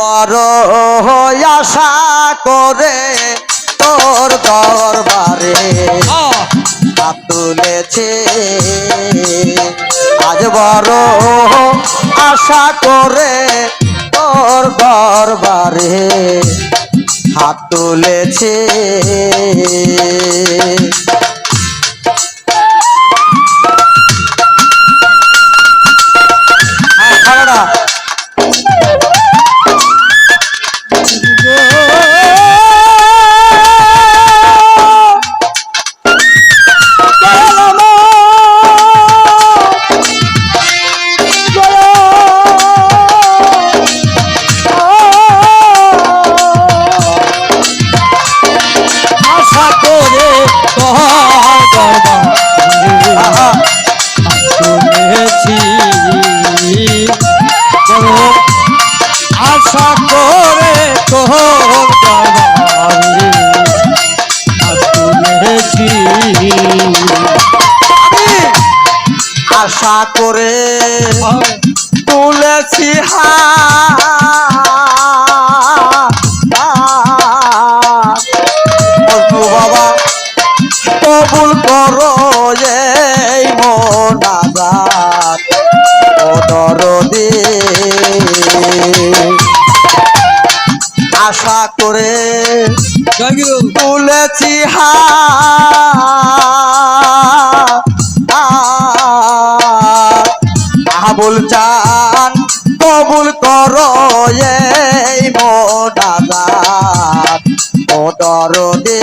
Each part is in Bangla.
বড় আশা করে তোর দরবারে হাত তুলেছে। আজ বড় আশা করে তোর দরবারে হাত তুলেছে। আশা করে তুলেছি হা বাবা কবুল করো এই মোনাজাত ও আশা করে তুলেছি হা আবুল চান কবুল কর এই মোদাদাত মোটর দরদে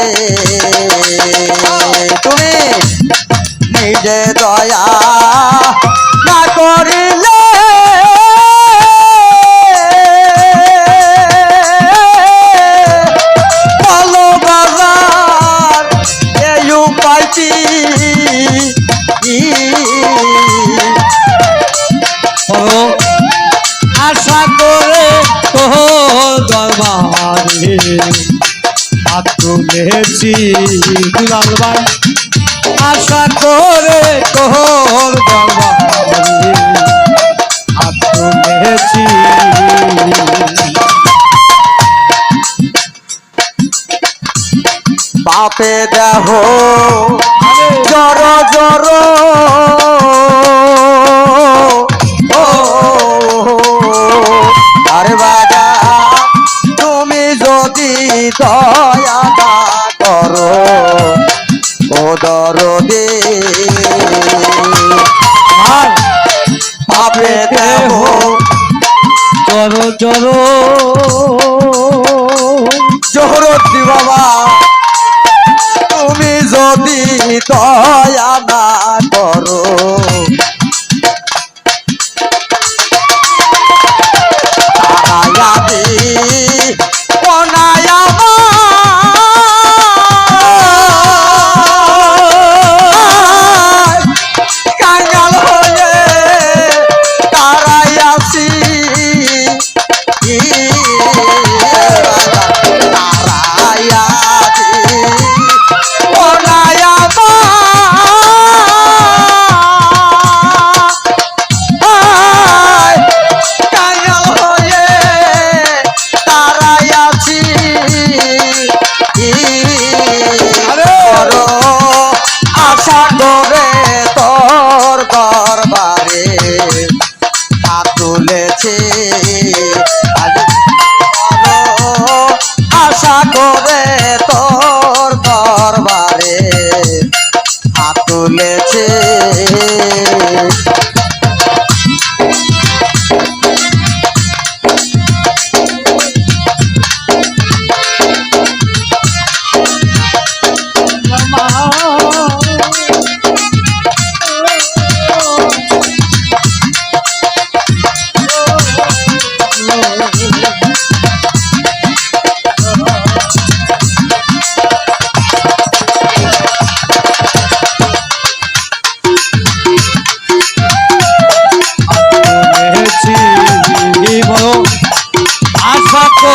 দরবারে হাত তুলেছি ভাই। আশা করে তোর দরবারে হাত তুলেছি। বাপে দেহ দয়া করো ও দরদে আর বাপে দেহ জর